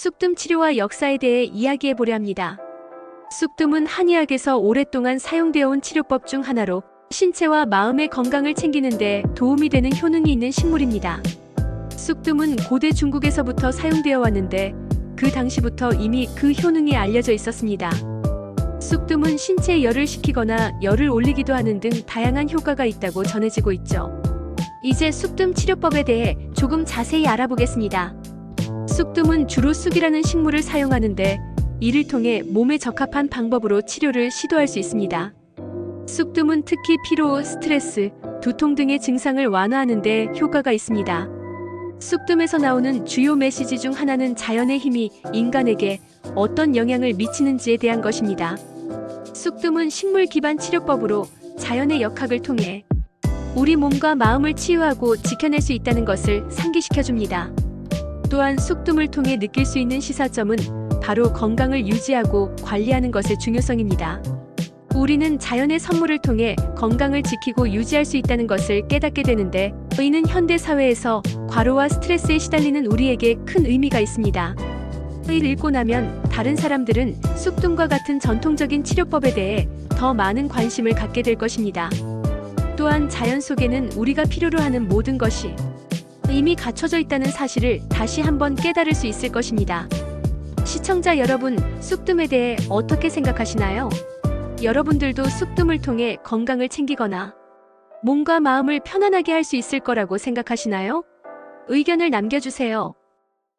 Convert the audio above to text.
쑥뜸 치료와 역사에 대해 이야기해 보려 합니다. 쑥뜸은 한의학에서 오랫동안 사용되어 온 치료법 중 하나로 신체와 마음의 건강을 챙기는데 도움이 되는 효능이 있는 식물입니다. 쑥뜸은 고대 중국에서부터 사용되어 왔는데 그 당시부터 이미 그 효능이 알려져 있었습니다. 쑥뜸은 신체에 열을 식히거나 열을 올리기도 하는 등 다양한 효과가 있다고 전해지고 있죠. 이제 쑥뜸 치료법에 대해 조금 자세히 알아보겠습니다. 쑥뜸은 주로 쑥이라는 식물을 사용하는데 이를 통해 몸에 적합한 방법으로 치료를 시도할 수 있습니다. 쑥뜸은 특히 피로, 스트레스, 두통 등의 증상을 완화하는 데 효과가 있습니다. 쑥뜸에서 나오는 주요 메시지 중 하나는 자연의 힘이 인간에게 어떤 영향을 미치는지에 대한 것입니다. 쑥뜸은 식물 기반 치료법으로 자연의 역학을 통해 우리 몸과 마음을 치유하고 지켜낼 수 있다는 것을 상기시켜 줍니다. 또한 쑥뜸을 통해 느낄 수 있는 시사점은 바로 건강을 유지하고 관리하는 것의 중요성입니다. 우리는 자연의 선물을 통해 건강을 지키고 유지할 수 있다는 것을 깨닫게 되는데 이는 현대 사회에서 과로와 스트레스에 시달리는 우리에게 큰 의미가 있습니다. 을 읽고 나면 다른 사람들은 쑥뜸과 같은 전통적인 치료법에 대해 더 많은 관심을 갖게 될 것입니다. 또한 자연 속에는 우리가 필요로 하는 모든 것이 이미 갖춰져 있다는 사실을 다시 한번 깨달을 수 있을 것입니다. 시청자 여러분, 쑥뜸에 대해 어떻게 생각하시나요? 여러분들도 쑥뜸을 통해 건강을 챙기거나 몸과 마음을 편안하게 할 수 있을 거라고 생각하시나요? 의견을 남겨주세요.